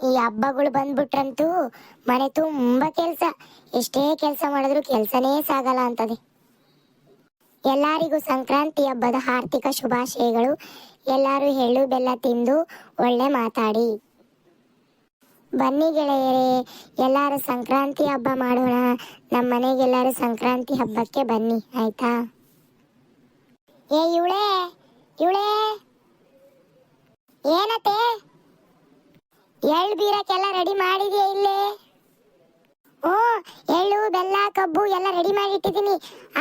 ಈ ಹಬ್ಬಗಳು ಬಂದ್ಬಿಟ್ರಂತೂ ಮನೆ ತುಂಬಾ ಕೆಲಸ. ಎಷ್ಟೇ ಕೆಲಸ ಮಾಡಿದ್ರು ಕೆಲಸನೇ ಸಾಗಲ್ಲ ಅಂತದೆ. ಎಲ್ಲರಿಗೂ ಸಂಕ್ರಾಂತಿ ಹಬ್ಬದ ಆರ್ಥಿಕ ಶುಭಾಶಯಗಳು. ಎಲ್ಲರೂ ಎಳ್ಳು, ಬೆಲ್ಲ ತಿಂದು ಒಳ್ಳೆ ಮಾತಾಡಿ. ಬನ್ನಿ ಗೆಳೆಯರೇ, ಎಲ್ಲರೂ ಸಂಕ್ರಾಂತಿ ಹಬ್ಬ ಮಾಡೋಣ. ನಮ್ಮ ಮನೆಗೆಲ್ಲರೂ ಸಂಕ್ರಾಂತಿ ಹಬ್ಬಕ್ಕೆ ಬನ್ನಿ, ಆಯ್ತಾ? ಏ, ಇವಳೇ ಇವಳೇ. ಏನತ್ತೆ? ಎಳ್ಳು ಬೀರಕ್ಕೆಲ್ಲ ರೆಡಿ ಮಾಡಿದ್ಯಾ ಇಲ್ಲಿ? ಓ, ಎಳ್ಳು, ಬೆಲ್ಲ, ಕಬ್ಬು ಎಲ್ಲ ರೆಡಿ ಮಾಡಿ ಇಟ್ಟಿದ್ದೀನಿ.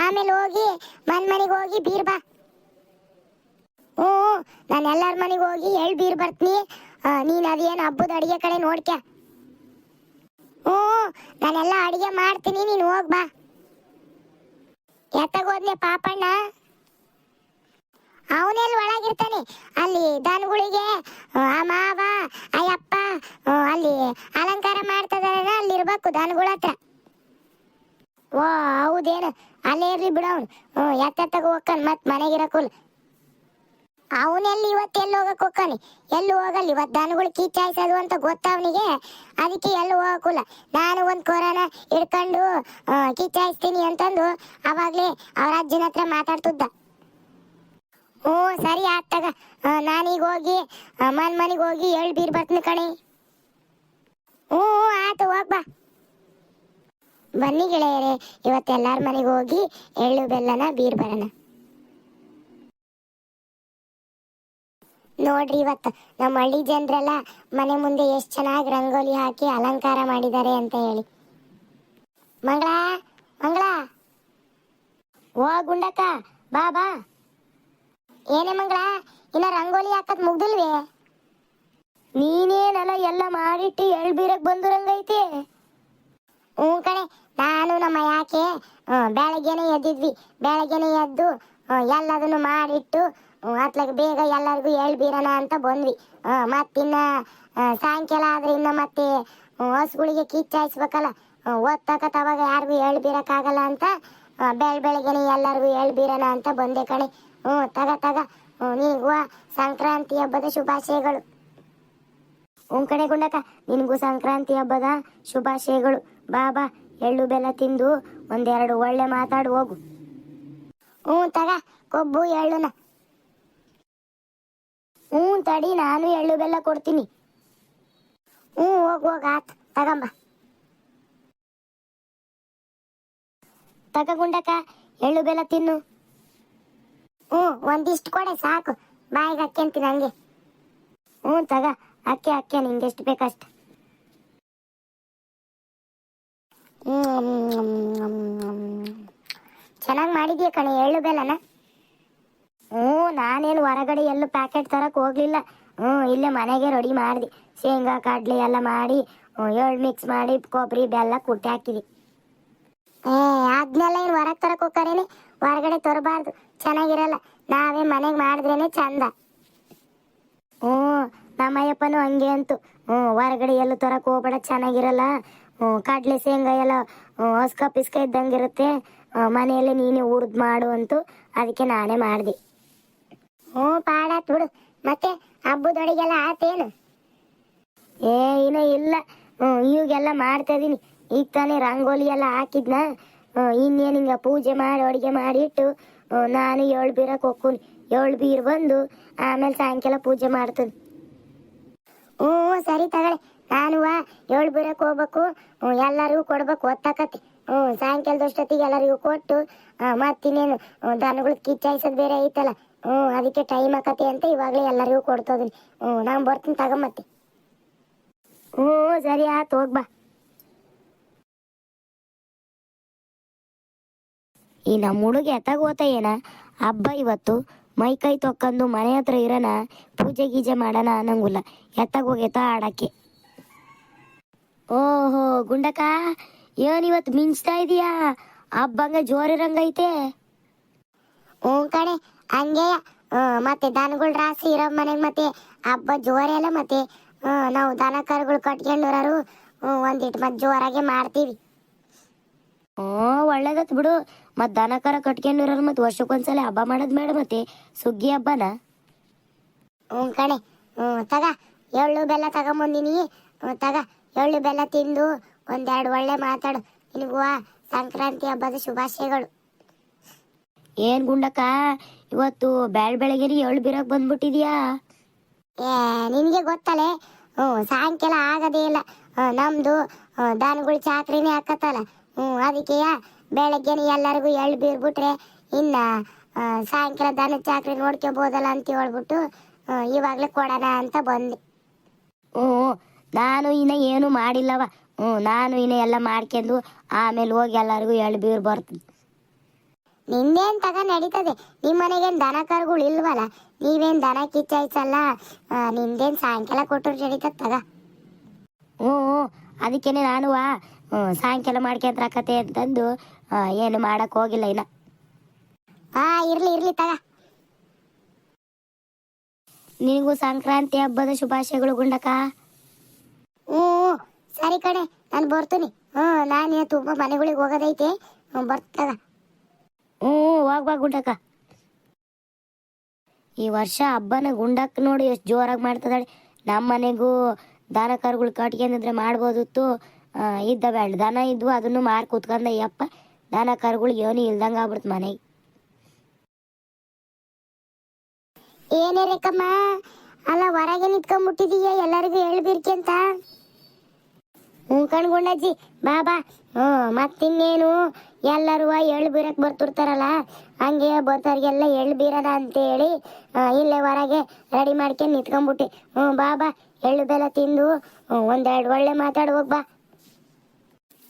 ಆಮೇಲೆ ಹೋಗಿ ಮನ್ ಮನೆಗೆ ಹೋಗಿ ಬೀರ್ ಬಾ. ಓ ನಾನು ಎಲ್ಲರ ಮನೆಗೆ ಹೋಗಿ ಎಳ್ಳು ಬೀರ್ ಬರ್ತೀನಿ. ನೀನು ಅದೇನು ಹಬ್ಬದ ಅಡುಗೆ ಕಡೆ ನೋಡ್ಕ ಓ ನಾನೆಲ್ಲ ಅಡುಗೆ ಮಾಡ್ತೀನಿ, ನೀನು ಹೋಗ್ ಬಾ. ಪಾಪಣ್ಣ? ಅವನೆಲ್ಲಿ ಒಳಗಿರ್ತಾನೆ. ಅಲ್ಲಿ ದನಗಳಿಗೆ, ಆ ಮಾವ, ಅಯ್ಯಪ್ಪ ಅಲ್ಲಿ ಅಲಂಕಾರ ಮಾಡ್ತದ ಅಲ್ಲಿ ಇರ್ಬೇಕು ದನಗಳ ಹತ್ರ. ಓ, ಹೌದೇನು? ಅಲ್ಲೇ ಇರ್ಲಿ ಬಿಡವ್ನು ಹ್ಞೂ ಎತ್ತೆತ್ತಾಗ ಹೋಗ್ಕನ್ ಮತ್ ಮನೆಗಿರಕುಲ್ ಅವನೆಲ್ಲಿ ಇವತ್ತು ಎಲ್ಲಿ ಹೋಗಕ್ ಹೋಗ್ತಾನೆ? ಎಲ್ಲಿ ಹೋಗಲ್ಲ? ಇವತ್ತು ದನಗಳು ಕಿಚ್ಚಾಯ್ಸೋದು ಅಂತ ಗೊತ್ತವನಿಗೆ ಅದಕ್ಕೆ ಎಲ್ಲಿ ಹೋಗಕ್ಕಿಲ್ಲ ನಾನು ಒಂದು ಕೊರೋನಾ ಹಿಡ್ಕೊಂಡು ಕೀಚಾಯಿಸ್ತೀನಿ ಅಂತಂದು ಅವಾಗಲೇ ಅವ್ರ ಅಜ್ಜನ ಹತ್ರ ಮಾತಾಡ್ತಿದ್ದ. ಹ್ಞೂ ಸರಿ ಆತ್ತಾಗ ನಾನೀಗ ಹೋಗಿ ಅಮ್ಮನ ಮನ್ ಮನೆಗೆ ಹೋಗಿ ಎಳ್ ಬೀರ್ ಬರ್ತೀನಿ ಕಣಿ. ಹ್ಞೂ ಆತು ಆಯ್ತು ಹೋಗ್ ಬಾ. ಬನ್ನಿ ಗೆಳೆಯರೇ, ಇವತ್ತು ಎಲ್ಲಾರ ಮನೆಗೆ ಹೋಗಿ ಎಳ್ಳು ಬೆಲ್ಲನ, ಬೀರ್ ಬರೋಣ ನೋಡ್ರಿ ಇವತ್ತು ನಮ್ಮ ಹಳ್ಳಿ ಜನರೆಲ್ಲ ಮನೆ ಮುಂದೆ ಎಷ್ಟು ಚೆನ್ನಾಗಿ ರಂಗೋಲಿ ಹಾಕಿ ಅಲಂಕಾರ ಮಾಡಿದ್ದಾರೆ ಅಂತ ಹೇಳಿ. ಮಂಗಳಾ ಮಂಗಳಾ. ಓ, ಗುಂಡಕ್ಕ, ಬಾ ಬಾ. ಏನೇ ಮಂಗಳ, ಇನ್ನ ರಂಗೋಲಿ ಹಾಕತ್ ಮುಗ್ದಿಲ್ವೇ? ನೀನೇನಲ್ಲ ಎಲ್ಲ ಮಾಡಿಟ್ಟು ಎಳ್ ಬೀರಕ್ ಬಂದಿರಂಗೈತಿ? ಹ್ಞೂ ಕಣೆ, ನಾನು ನಮ್ಮ ಯಾಕೆ ಬೆಳಗ್ಗೆನೆ ಎದ್ದಿದ್ವಿ. ಬೆಳಗ್ಗೆನೆ ಎದ್ದು ಎಲ್ಲದನ್ನು ಮಾಡಿಟ್ಟು ಅತ್ಲಗ್ ಬೇಗ ಎಲ್ಲರಿಗೂ ಹೇಳ್ಬೀರೋಣ ಅಂತ ಬಂದ್ವಿ. ಮತ್ತಿನ್ನ ಸಾಯಂಕಾಲ ಆದ್ರೆ ಇನ್ನ ಮತ್ತೆ ಹಸುಗಳಿಗೆ ಕಿಚ್ಚಾಯಿಸ್ಬೇಕಲ್ಲ ಓದ್ತಕತ್ ಅವಾಗ ಯಾರಿಗೂ ಹೇಳ್ಬೀರಕ್ಕಾಗಲ್ಲ ಅಂತ ಬೆಳ್ ಬೆಳಗ್ಗೆನೆ ಎಲ್ಲರಿಗೂ ಎಳ್ಬೀರಣ ಅಂತ ಬಂದೆ ಕಣೆ. ಹ್ಞೂ, ತಗ ತಗ. ನೀವು ಸಂಕ್ರಾಂತಿ ಹಬ್ಬದ ಶುಭಾಶಯಗಳು. ಓಂ ಕಡೆ ಗುಂಡಕ್ಕ, ನಿನಗೂ ಸಂಕ್ರಾಂತಿ ಹಬ್ಬದ ಶುಭಾಶಯಗಳು. ಬಾ ಬಾ, ಎಳ್ಳು ಬೆಲ್ಲ ತಿಂದು ಒಂದೆರಡು ಒಳ್ಳೆ ಮಾತಾಡು, ಹೋಗು. ಹ್ಞೂ, ತಗ, ಕೊಬ್ಬು, ಎಳ್ಳುನ. ಹ್ಞೂ, ತಡಿ, ನಾನು ಎಳ್ಳು ಬೆಲ್ಲ ಕೊಡ್ತೀನಿ. ಹ್ಞೂ, ಹೋಗು, ಹೋಗ, ಆತ್, ತಗಂಬ. ತಗ, ಗುಂಡಕ್ಕ, ಎಳ್ಳು ಬೆಲ್ಲ ತಿನ್ನು. ಹ್ಞೂ, ಒಂದಿಷ್ಟು ಕೊಡೆ ಸಾಕು. ಬಾಯಿಗೆ ಹಾಕ್ಯಂತೀನಿ ಹಂಗೆ? ಹ್ಞೂ ತಗ, ಅಕ್ಕಿ ಅಕ್ಕಿ ನಿಂಗೆ ಎಷ್ಟು ಬೇಕಷ್ಟ. ಚೆನ್ನಾಗಿ ಮಾಡಿದ್ಯಾ ಕಣೆ, ಎಳ್ಳು ಬೆಲ್ಲನ? ಹ್ಞೂ, ನಾನೇನು ಹೊರಗಡೆ ಎಲ್ಲೂ ಪ್ಯಾಕೆಟ್ ತರಕ್ಕೆ ಹೋಗ್ಲಿಲ್ಲ. ಹ್ಞೂ, ಇಲ್ಲೇ ಮನೆಗೆ ರೆಡಿ ಮಾಡಿದೆ. ಶೇಂಗಾ, ಕಡ್ಲೆ ಎಲ್ಲ ಮಾಡಿ ಎಳ್ಳು ಮಿಕ್ಸ್ ಮಾಡಿ, ಕೊಬ್ಬರಿ, ಬೆಲ್ಲ ಕುಟ್ಟಿ ಹಾಕಿದಿ. ಏ ಅದನ್ನೆಲ್ಲ ಏನು ಹೊರಗೆ ತರಕ್ ಹೋಗ್ತಾರೇನೆ? ಹೊರಗಡೆ ತರಬಾರ್ದು. ಚೆನ್ನಾಗಿರಲ್ಲ. ನಾವೇ ಮನೆಗೆ ಮಾಡಿದ್ರೇನೆ ಚಂದ. ಹ್ಞೂ, ನಮ್ಮಯ್ಯಪ್ಪನೂ ಹಂಗೆ ಅಂತು. ಹ್ಞೂ, ಹೊರಗಡೆ ಎಲ್ಲೂ ತರಕ್ ಹೋಗ್ಬೇಡ, ಚೆನ್ನಾಗಿರಲ್ಲ. ಹ್ಞೂ, ಕಡ್ಲೆ ಶೇಂಗಾ ಎಲ್ಲ ಹೊಸ್ಕ ಪಿಸ್ಕ ಇದ್ದಂಗಿರುತ್ತೆ. ಮನೆಯಲ್ಲೇ ನೀನೇ ಹುರಿದು ಮಾಡು ಅಂತು. ಅದಕ್ಕೆ ನಾನೇ ಮಾಡಿದೆ. ಹ್ಞೂ, ಪಾಡಾತ್ ಬಿಡು. ಮತ್ತೆ ಹಬ್ಬದೊಳಗೆಲ್ಲ ಆತೇನು? ಏ, ಇನ್ನ ಇಲ್ಲ. ಹ್ಞೂ, ಈಗೆಲ್ಲ ಮಾಡ್ತಾ ಇದೀನಿ. ಈಗ ತಾನೇ ರಂಗೋಲಿ ಎಲ್ಲ ಹಾಕಿದ್ನ ಇನ್ನೇನು ಹಿಂಗ ಪೂಜೆ ಮಾಡಿ, ಅಡುಗೆ ಮಾಡಿಟ್ಟು ನಾನು ಏಳು ಬೀರಕ್ ಹೋಗ್ತೀನಿ ಏಳು ಬೀರ್ ಬಂದು, ಆಮೇಲೆ ಸಾಯಂಕಾಲ ಪೂಜೆ ಮಾಡ್ತೀನಿ. ಹ್ಞೂ, ಸರಿ ತಗೊಳ್ಳಿ. ನಾನು ಏಳು ಬೀರಕ್ ಹೋಗ್ಬೇಕು. ಎಲ್ಲರಿಗೂ ಕೊಡ್ಬೇಕು, ಒತ್ತಾಕತಿ. ಹ್ಞೂ ಸಾಯಂಕಾಲದಷ್ಟೊತ್ತಿಗೆ ಎಲ್ಲರಿಗೂ ಕೊಟ್ಟು ಮತ್ತಿನ್ನೇನು ದನಗಳು ಕಿಚ್ಚಾಯಿಸೋದು ಬೇರೆ ಐತಲ್ಲ. ಹ್ಞೂ, ಅದಕ್ಕೆ ಟೈಮ್ ಆಕತಿ ಅಂತ ಇವಾಗಲೇ ಎಲ್ಲರಿಗೂ ಕೊಡ್ತೋದಿನಿ. ಹ್ಞೂ, ನಾನು ಬರ್ತೀನಿ ತಗೊಂಬತ್ತಿ ಹ್ಞೂ, ಸರಿ ಆಯ್ತು ಹೋಗ್ಬಾ ಈ ನಮ್ಮ ಹುಡುಗ ಎತ್ತಾಗೋತ ಏನ? ಹಬ್ಬ ಇವತ್ತು ಮೈ ಕೈ ತೊಕ್ಕಂದು ಮನೆ ಹತ್ರ ಇರೋಣ ಪೂಜೆ ಗೀಜೆ ಮಾಡೋಣ ಅನ್ನಂಗಿಲ್ಲ. ಎತ್ತಾಗ ಹೋಗೈತ ಆಡಕ್ಕೆ. ಓಹೋ ಗುಂಡಕ ಏನ್ ಇವತ್ತು ಮಿಂಚ್ತಾ ಇದೀಯಾ? ಹಬ್ಬಂಗ ಜೋರಿರಂಗೈತೆ ಹ್ಞೂ ಕಣೆ, ಹಂಗೆ. ಮತ್ತೆ ದನಗಳ ರಾಸಿ ಇರೋ ಮನೆಗೆ ಮತ್ತೆ. ಹಬ್ಬ ಜೋರೆಲ್ಲ ಮತ್ತೆ. ನಾವು ದನ ಕರುಗಳು ಒಂದಿಟ್ಟು ಮತ್ತೆ ಜೋರಾಗೆ ಮಾಡ್ತೀವಿ. ಹ್ಞೂ ಒಳ್ಳೇದತ್ ಬಿಡು. ಮತ್ ದನಕರ ಕಟ್ಕೊಂಡು ಕಟ್ಕೊಂಡಿರೋರು ಮತ್ ವರ್ಷಕ್ಕೊಂದ್ಸಲ ಹಬ್ಬ ಮಾಡೋದು ಬೇಡ ಮತ್ತೆ. ಸುಗ್ಗಿ ಹಬ್ಬನ? ಹ್ಞೂ ಕಣೆ. ಹ್ಞೂ ತಗ. ಎಳ್ಳು ಬೆಲ್ಲ ತಗೊಂಬಂದಿನಿ ಹ್ಞೂ ತಗ. ಎಳ್ಳು ಬೆಲ್ಲ ತಿಂದು ಒಂದೆರಡು ಒಳ್ಳೆ ಮಾತಾಡು. ನಿನಗೂ ಸಂಕ್ರಾಂತಿ ಹಬ್ಬದ ಶುಭಾಶಯಗಳು. ಏನ್ ಗುಂಡಕ್ಕ? ಇವತ್ತು ಬ್ಯಾಳ್ ಬೆಳಗ್ಗೆ ಎಳ್ಳು ಬೀರಕ್ ಬಂದ್ಬಿಟ್ಟಿದ್ಯಾ? ಏ ನಿನಗೆ ಗೊತ್ತಲೇ? ಹ್ಞೂ ಸಾಯಂಕಾಲ ಆಗದೇ ಇಲ್ಲ. ನಮ್ದು ದಾನಗಳು ಚಾಕ್ರಿನೇ ಹಾಕತ್ತಲ್ಲ. ಹ್ಞೂ ಅದಕ್ಕೆ ಬೆಳಗ್ಗೆನೆ ಎಲ್ಲರಿಗೂ ಎಳ್ಳು ಬೀರ್ಬಿಟ್ರೆ ಇನ್ನ ಆ, ಸಾಯಂಕಾಲ ದನ ಚಾಕ್ರಿ ನೋಡ್ಕೋಬೋದಲ್ಲ ಅಂತ ಹೇಳ್ಬಿಟ್ಟು ಇವಾಗಲೇ ಕೊಡೋಣ ಅಂತ ಬಂದೆ. ಹ್ಞೂ ನಾನು ಇನ್ನ ಏನು ಮಾಡಿಲ್ಲವ. ಹ್ಞೂ ನಾನು ಇನ್ನ ಎಲ್ಲ ಮಾಡ್ಕೊಂಡು ಆಮೇಲೆ ಹೋಗಿ ಎಲ್ಲರಿಗೂ ಎಳ್ಳು ಬೀರ್ ಬರ್ತೀನಿ. ನಿಂದೇನು ತಗ ನಡೀತದೆ? ನಿಮ್ಮ ಮನೆಗೇನು ದನ ಕರುಗಳು ಇಲ್ವಲ್ಲ? ನೀವೇನು ದನ ಕಿಚ್ಚಾಯ್ಸಲ್ಲ? ನಿಂದೇನು ಸಾಯಂಕಾಲ ಕೊಟ್ಟರು ನಡೀತದ ತಗ. ಹ್ಞೂ ಹ್ಞೂ, ಅದಕ್ಕೇನೆ ನಾನು ಹ್ಞೂ ಮಾಡ್ಕೊಂತ ಕತೆ ಅಂತಂದು ಏನು ಮಾಡಕ್ ಹೋಗಿಲ್ಲ ಇನ್ನ. ಆ ಇರ್ಲಿ ಇರ್ಲಿ ತಗ. ನಿನಗೂ ಸಂಕ್ರಾಂತಿ ಹಬ್ಬದ ಶುಭಾಶಯಗಳು ಗುಂಡಕ ಹ್ಞೂ ಸರಿ ಕಣೆ ನಾನು ಬರ್ತೀನಿ. ಹ್ಞೂ ನಾನು ತುಂಬ ಮನೆಗಳಿಗೆ ಹೋಗೋದೈತೆ. ಬರ್ತಾಗ ಬರ್ತಗ ಹ್ಞೂ ಹೋಗ್ಬಾ ಗುಂಡಕ್ಕ. ಈ ವರ್ಷ ಹಬ್ಬನ ಗುಂಡಕ್ಕ ನೋಡಿ ಎಷ್ಟು ಜೋರಾಗಿ ಮಾಡ್ತದಾಳೆ ನಮ್ಮ ಮನೆಗೂ ದನ ಕರುಗಳು ಕಟ್ಕೊಂಡಿದ್ರೆ ಮಾಡ್ಬೋದಿತ್ತು. ಇದ್ದ ಬ್ಯಾಂಡ್. ದನ ಇದ್ವು ಅದನ್ನು ಮಾರ್ ಕುತ್ಕೊಂಡ ಯಪ್ಪ ದನ ಕರುಗಳು ಏನು ಇಲ್ದಂಗ ಆಗ್ಬಿಡ್ತು ಮನೆ ಏನೇ ರೇಕಮ್ಮ ಅಲ್ಲ ಹೊರಗೆ ನಿಂತ್ಕೊಂಡ್ಬಿಟ್ಟಿದೀಯ ಎಲ್ಲರಿಗೂ ಹೇಳ್ಬಿರ್ಕೆ ಅಂತ? ಹ್ಞೂ ಬಾಬಾ ಬಾ ಬಾ. ಹ್ಞೂ ಮತ್ತಿನ್ನೇನು? ಎಲ್ಲರೂ ಎಳ್ಳು ಬೀರಕ್ಕೆ ಬರ್ತಿರ್ತಾರಲ್ಲ ಹಂಗೆ ಬರ್ತಾರಿಗೆಲ್ಲ ಎಳ್ಳು ಬೀರದ ಅಂತೇಳಿ ಇಲ್ಲೇ ಹೊರಗೆ ರೆಡಿ ಮಾಡ್ಕೊಂಡು ನಿಂತ್ಕೊಂಡ್ಬಿಟ್ಟೆ. ಹ್ಞೂ ಬಾ ಬಾ. ಎಳ್ಳು ಬೆಲ್ಲ ತಿಂದು ಒಂದೆರಡು ಒಳ್ಳೆ ಮಾತಾಡಿ ಬಾ.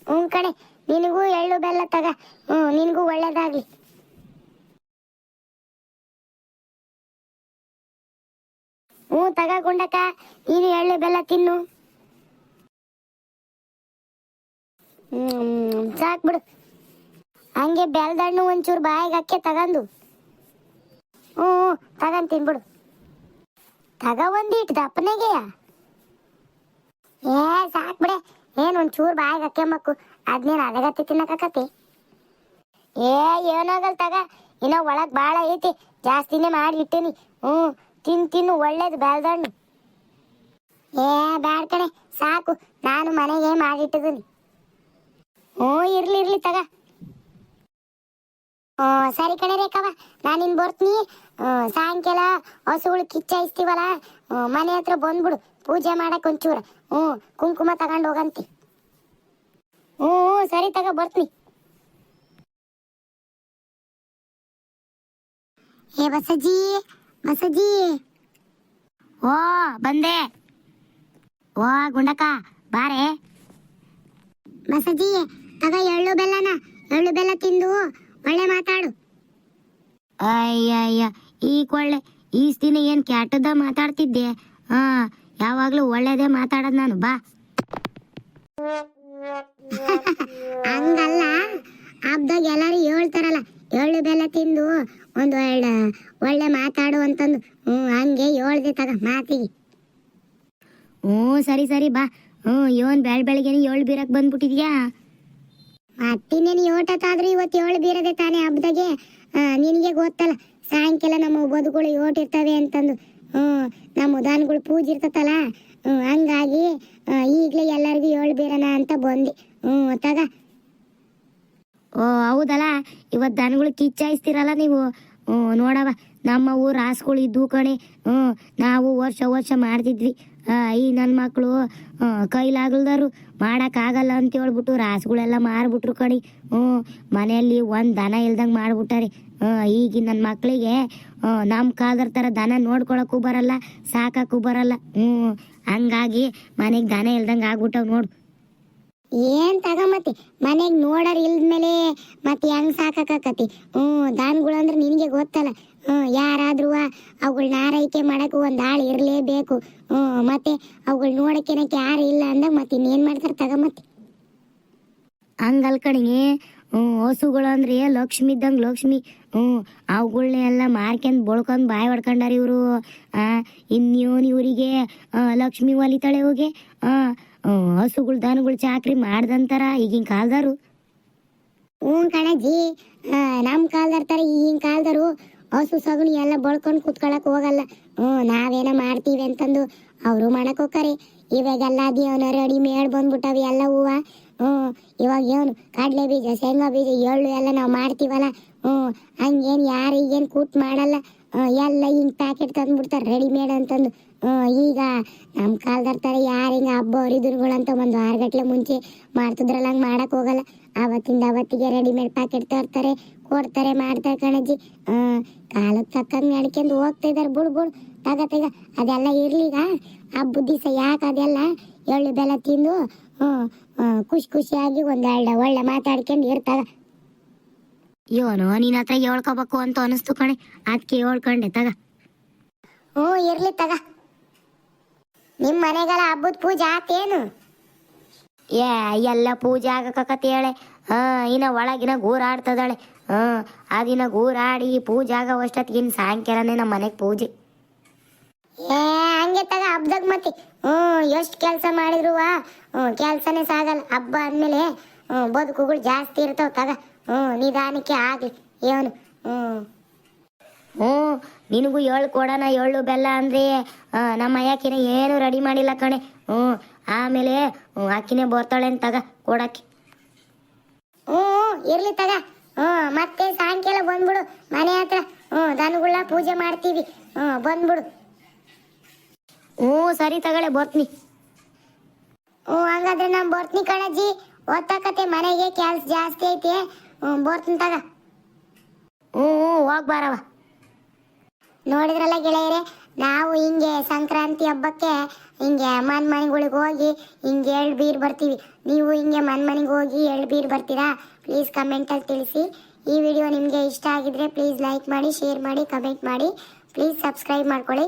ಹ್ಞೂ ಕಣೆ. ನಿನಗೂ ಎಳ್ಳು ಬೆಲ್ಲ ತಗ. ಹ್ಞೂ ನಿನಗೂ ಒಳ್ಳೇದಾಗ್ಲಿ. ಹ್ಞೂ, ತಗ ಗುಂಡಕ್ಕ. ನೀನು ಎಳ್ಳು ಬೆಲ್ಲ ತಿನ್ನು. ಹ್ಮ್, ಸಾಕ್ ಬಿಡು. ಹಂಗೆ ಬೆಲ್ದಣ್ಣು ಒಂಚೂರು ಬಾಯಿಗೆ ಅಕ್ಕೆ ತಗೊಂಡು ಹ್ಞೂ ಬಿಡು ತಿನ್ಬಿಡು. ತಗ ಒಂದಿಟ್ಟು ದಪ್ಪನೆಗೆಯ ಏ, ಸಾಕ್ ಬಿಡೆ. ಏನ್ ಒಂಚೂರು ಬಾಯಿಗೆ ಹಾಕ್ಯಂಬಕ್ಕು ಅದ್ನೇನ್ ಅದಗತ್ತೆ ತಿನ್ನಕತ್ತತಿ ಏ ಏನಾಗಲ್ ತಗ, ಇನ್ನ ಒಳಗ್ ಬಾಳ ಐತಿ, ಜಾಸ್ತಿನೇ ಮಾಡಿ ಇಟ್ಟಿನಿ. ಹ್ಮ್ ತಿನ್, ತಿನ್ನು, ಒಳ್ಳೇದು ಬೆಳ್ದಣ್ಣು ಏ, ಬ್ಯಾಡ ಕಣೆ, ಸಾಕು, ನಾನು ಮನೆಗೆ ಮಾಡಿಟ್ಟಿದ್ದೀನಿ ಹ್ಞೂ, ಇರ್ಲಿ ಇರ್ಲಿ ತಗ. ಸರಿ ಕಣೆ ರೇಖವ ನಾನಿನ್ ಬರ್ತೀನಿ. ಸಾಯಂಕಾಲ ಹಸುಗಳು ಕಿಚ್ಚಾಯಿಸ್ತೀವಲ್ಲ ಮನೆ ಹತ್ರ ಬಂದ್ಬಿಡು, ಪೂಜೆ ಮಾಡಕ್ ಒಂಚೂರು. ಹ್ಞೂ, ಕುಂಕುಮ ತಗೊಂಡು ಹೋಗಂತಿ. ಹ್ಮ್ ಸರಿ ತಗ, ಬರ್ತೀನಿ. ಏ ಬಸಜಿ ಬಸಜಿ ಓ, ಬಂದೆ. ಓ, ಗುಂಡಕ್ಕ, ಬಾರೆ. ಬಸಜಿ ತಗ, ಎಳ್ಳು ಬೆಲ್ಲನ, ಎಳ್ಳು ಬೆಲ್ಲ ತಿಂದು ಒಳ್ಳೆ ಮಾತಾಡು. ಅಯ್ಯಯ್ಯ, ಈ ಕೊಳ್ಳೆ ಈ ದಿನ ಏನ್ ಕ್ಯಾಟದ ಮಾತಾಡ್ತಿದ್ದೆ? ಹಾ ಯಾವಾಗ್ಲೂ ಒಳ್ಳೇದೇ ಮಾತಾಡೋದ್ ನಾನು, ಬಾ. ಹಂಗಲ್ಲ. ಹಬ್ಬದಾಗ ಎಲ್ಲಾರು ಹೇಳ್ತಾರಲ್ಲ, ಎಳ್ಳು ಬೆಲ್ಲ ತಿಂದು ಒಂದು ಒಳ್ಳೆ ಒಳ್ಳೆ ಮಾತಾಡು ಅಂತಂದು. ಹ್ಞೂ ಹಂಗೆ ಹೇಳ್ದೆ ತಗ ಮಾತಿಗೆ. ಹ್ಞೂ, ಸರಿ ಸರಿ, ಬಾ. ಹ್ಞೂ, ಇವನ್ ಬೆಳ್ ಬೆಳಗ್ಗೆನೆ ಏಳು ಬೀರಕ್ ಬಂದ್ಬಿಟ್ಟಿದ್ಯಾ? ಮತ್ತಿನ್ನೇನು ಯೋಟತ್ತಾದ್ರೂ ಇವತ್ತು ಏಳು ಬೀರದೆ ತಾನೇ ಹಬ್ಬದಾಗೆ ನಿನಗೆ ಗೊತ್ತಲ್ಲ, ಸಾಯಂಕಾಲ ನಮ್ಮ ಬದುಗಳು ಯೋಟಿರ್ತವೆ ಅಂತಂದು. ಹ್ಞೂ ನಮ್ಮ ಉದಾನ್ಗಳು ಪೂಜೆ ಇರ್ತತಲ್ಲ? ಹ್ಞೂ, ಹಂಗಾಗಿ ಈಗಲೇ ಎಲ್ಲರಿಗೂ ಹೇಳ್ಬೇರಣ ಅಂತ ಬಂದೆ. ಹ್ಞೂ ತಗ ಓ, ಹೌದಲ್ಲ ಇವತ್ತು ದನಗಳು ಕಿಚ್ಚಾಯಿಸ್ತೀರಲ್ಲ ನೀವು? ಹ್ಞೂ ನೋಡವ ನಮ್ಮ ಊರು ರಾಸುಗಳು ಇದ್ದು ಕಣೆ. ಹ್ಞೂ, ನಾವು ವರ್ಷ ವರ್ಷ ಮಾಡ್ತಿದ್ವಿ. ಈ ನನ್ನ ಮಕ್ಕಳು ಕೈಲಾಗಲ್ದಾರು ಮಾಡೋಕ್ಕಾಗಲ್ಲ ಅಂತ ಹೇಳ್ಬಿಟ್ಟು ರಾಸುಗಳೆಲ್ಲ ಮಾರ್ಬಿಟ್ರು ಕಣಿ. ಹ್ಞೂ, ಮನೆಯಲ್ಲಿ ಒಂದು ದನ ಇಲ್ದಂಗೆ ಮಾಡ್ಬಿಟ್ಟಾರೆ. ಈಗಿನ ನನ್ನ ಮಕ್ಕಳಿಗೆ ನಮ್ಮ ಕಾಲದ ಥರ ದನ ನೋಡ್ಕೊಳಕ್ಕೂ ಬರಲ್ಲ ಸಾಕಕ್ಕೂ ಬರಲ್ಲ. ಹ್ಞೂ ಹಂಗಾಗಿ ಮನೆಗೆ ದನ ಇಲ್ದಂಗೆ ಆಗ್ಬಿಟ್ಟವ್ ನೋಡು. ಏನ್ ತಗ ಮತ್ತೆ ಮನೆಗ್ ನೋಡರ್ ಇಲ್ದ್ಮೇಲೆ ಮತ್ತೆ ಹೆಂಗ್ ಸಾಕಾಕತಿ ಹ್ಮ್ ದಾನ್ಗಳು ಅಂದ್ರೆ ನಿನಗೆ ಗೊತ್ತಲ್ಲ. ಹ್ಮ್ ಯಾರಾದ್ರೂ ಅವುಗಳನ್ನ ಆರೈಕೆ ಮಾಡಕ್ ಒಂದ್ ಆಳ್ ಇರ್ಲೇಬೇಕು. ಹ್ಮ್ ಮತ್ತೆ ಅವುಗಳ್ ನೋಡಕ್ಕೆ ಯಾರು ಇಲ್ಲ ಅಂದಾಗ ಮತ್ತೆ ಇನ್ನೇನ್ ಮಾಡ್ತಾರ ತಗ ಮತ್ತೆ ಹಂಗಲ್ ಕಣಿಗೆ ಹ್ಮ್ ಹಸುಗಳು ಅಂದ್ರೆ ಲಕ್ಷ್ಮಿ ಇದ್ದಂಗ ಲಕ್ಷ್ಮಿ. ಹ್ಮ್ ಅವುಗಳನ್ನ ಎಲ್ಲ ಮಾರ್ಕೊಂಡ್ ಬಳ್ಕೊಂಡ್ ಬಾಯಿ ಹೊಡ್ಕೊಂಡಾರ ಇವರು. ಆ ಇನ್ಯೋನ್ ಇವರಿಗೆ ಲಕ್ಷ್ಮಿ ಒಲಿತಾಳೆ ಹೋಗಿ. ಆ ಹಸುಗಳು ದನಗಳು ಚಾಕ್ರಿ ಮಾಡ್ದಂತಾರ ಈಗಿನ ಕಾಲದಾರು ಹ್ಞೂ ಕಣಜ್ಜಿ. ನಮ್ಮ ಕಾಲದಾರ ತರ ಈಗಿನ ಕಾಲದಾರು ಹಸು ಸಗಣಿ ಎಲ್ಲ ಬಳ್ಕೊಂಡು ಕುತ್ಕೊಳಕ್ ಹೋಗಲ್ಲ. ಹ್ಞೂ, ನಾವೇನ ಮಾಡ್ತೀವಿ ಅಂತಂದು ಅವರು ಮಾಡಕ್ ಹೋಗ್ತಾರೆ ಇವಾಗೆಲ್ಲ ದೇವನ ರೆಡಿ ಮೇಡ್ ಬಂದ್ಬಿಟ್ಟವೆ ಎಲ್ಲ ಹೂವ. ಹ್ಞೂ, ಇವಾಗ ಏನು, ಕಡಲೆ ಬೀಜ, ಶೇಂಗಾ ಬೀಜ, ಎಳ್ಳು ಎಲ್ಲ ನಾವು ಮಾಡ್ತೀವಲ್ಲ? ಹ್ಞೂ, ಹಂಗೇನು ಯಾರು ಈಗೇನು ಕೂಟ್ ಮಾಡಲ್ಲ. ಎಲ್ಲ ಹಿಂಗೆ ಪ್ಯಾಕೆಟ್ ತಂದ್ಬಿಡ್ತಾರೆ ರೆಡಿಮೇಡ್ ಅಂತಂದು. ಈಗ ನಮ್ಮ ಕಾಲ್ದರ್ತಾರೆ ಯಾರು ಹಿಂಗೆ ಹಬ್ಬ ಹರಿದಿನಗಳಂತ ಒಂದು ವಾರಗಟ್ಟಲೆ ಮುಂಚೆ ಮಾಡ್ತಿದ್ರಲ್ಲ, ಹಂಗೆ ಮಾಡಕ್ ಹೋಗಲ್ಲ. ಅವತ್ತಿಂದ ಅವತ್ತಿಗೆ ರೆಡಿಮೇಡ್ ಪ್ಯಾಕೆಟ್ ತರ್ತಾರೆ, ಕೊಡ್ತಾರೆ, ಮಾಡ್ತಾರೆ ಕಣಜ್ಜಿ. ಕಾಲಕ್ಕೆ ತಕ್ಕಂಗೆ ನಡ್ಕೊಂಡು ಹೋಗ್ತಾ ಇದ್ದಾರೆ ಬುಡ್ ಬುಡ್, ತಗ ತಗ. ಅದೆಲ್ಲ ಇರ್ಲಿಗ ಹಬ್ಬದ ದಿವಸ ಯಾಕೆ ಅದೆಲ್ಲ? ಎಳ್ಳು ಬೆಲ್ಲ ತಿಂದು ಖುಷಿ ಖುಷಿಯಾಗಿ ಒಂದೆರಡು ಒಳ್ಳೆ ಮಾತಾಡ್ಕೊಂಡು ಇರ್ತದ ಇವನು ನಿನ್ನ ಹತ್ರ ಹೇಳ್ಕೋಬೇಕು ಅಂತ ಅನಿಸ್ತು ಕಣೆ. ಅದಕ್ಕೆ ಹೇಳ್ಕೊಂಡೆ ತಗ. ಹ್ಞೂ ಇರ್ಲಿ ತಗ. ನಿಮ್ಮ ಮನೆಗೆಲ್ಲ ಹಬ್ಬದ ಪೂಜೆ ಆತೇನು? ಏ ಎಲ್ಲ ಪೂಜೆ ಆಗಕತ್ತೆ ಹೇಳೆ. ಹಾ ಇನ್ನ ಒಳಗಿನ ಗೂರಾಡ್ತದಾಳೆ. ಹಾ ಅದಿನ ಗೂರಾಡಿ ಪೂಜೆ ಆಗೋ ಅಷ್ಟೊತ್ತಿಗಿನ್ ಸಾಯಂಕಾಲನೇ ನಮ್ಮ ಮನೆಗೆ ಪೂಜೆ. ಏ ಹಂಗೆ ತಗ ಹಬ್ದಾಗ ಮತ್ತೆ. ಹ್ಮ್ ಎಷ್ಟು ಕೆಲಸ ಮಾಡಿದ್ರು ಹ್ಮ್ ಕೆಲಸನೇ ಸಾಗಲ್ಲ. ಹಬ್ಬ ಅಂದ್ಮೇಲೆ ಹ್ಮ್ ಬದುಕುಗಳು ಜಾಸ್ತಿ ಇರ್ತಾವ ತಗ. ಹ್ಮ್ ನಿಧಾನಕ್ಕೆ ಆಗ್ಲಿ. ಏನು? ಹ್ಮ್. ಹ್ಞೂ ನಿನಗೂ ಏಳು ಕೊಡೋಣ ಎಳ್ಳು ಬೆಲ್ಲ ಅಂದ್ರೆ ನಮ್ಮ ಅಯ್ಯಾಕಿನ ಏನು ರೆಡಿ ಮಾಡಿಲ್ಲ ಕಣೆ. ಹ್ಞೂ ಆಮೇಲೆ ಅಕ್ಕಿನೇ ಬರ್ತಾಳೆ ಅಂತ ತಗ ಕೊಡಕ್ಕೆ. ಹ್ಞೂ ಇರ್ಲಿ ತಗ. ಹ್ಞೂ ಮತ್ತೆ ಸಾಯಂಕಾಲ ಬಂದ್ಬಿಡು ಮನೆ ಹತ್ರ. ಹ್ಞೂ ದನಗಳ ಪೂಜೆ ಮಾಡ್ತೀವಿ. ಹ್ಞೂ ಬಂದ್ಬಿಡು. ಹ್ಞೂ, ಸರಿ ತಗೊಳ್ಳೆ, ಬರ್ತೀನಿ. ಹ್ಞೂ, ಹಂಗಾದ್ರೆ ನಾನು ಬರ್ತೀನಿ ಕಣಜ್ಜಿ ಓದ್ತಕತೆ ಮನೆಗೆ ಕೆಲಸ ಜಾಸ್ತಿ ಐತೆ. ಹ್ಞೂ, ಬರ್ತೀನಿ ತಗ. ಹ್ಞೂ ಹ್ಞೂ, ಹೋಗಿ ಬಾರವ ನೋಡಿದ್ರಲ್ಲ ಗೆಳೆಯರೆ, ನಾವು ಹಿಂಗೆ ಸಂಕ್ರಾಂತಿ ಹಬ್ಬಕ್ಕೆ ಹಿಂಗೆ ಮನ್ ಮನೆಗಳಿಗೆ ಹೋಗಿ ಹಿಂಗೆ ಎರಡು ಬೀರ್ ಬರ್ತೀವಿ. ನೀವು ಹಿಂಗೆ ಮನ್ ಮನೆಗೆ ಹೋಗಿ ಎರಡು ಬೀರ್ ಬರ್ತೀರಾ? ಪ್ಲೀಸ್ ಕಮೆಂಟಲ್ಲಿ ತಿಳಿಸಿ. ಈ ವಿಡಿಯೋ ನಿಮಗೆ ಇಷ್ಟ ಆಗಿದ್ರೆ ಪ್ಲೀಸ್ ಲೈಕ್ ಮಾಡಿ, ಶೇರ್ ಮಾಡಿ, ಕಮೆಂಟ್ ಮಾಡಿ. ಪ್ಲೀಸ್ ಸಬ್ಸ್ಕ್ರೈಬ್ ಮಾಡ್ಕೊಳ್ಳಿ.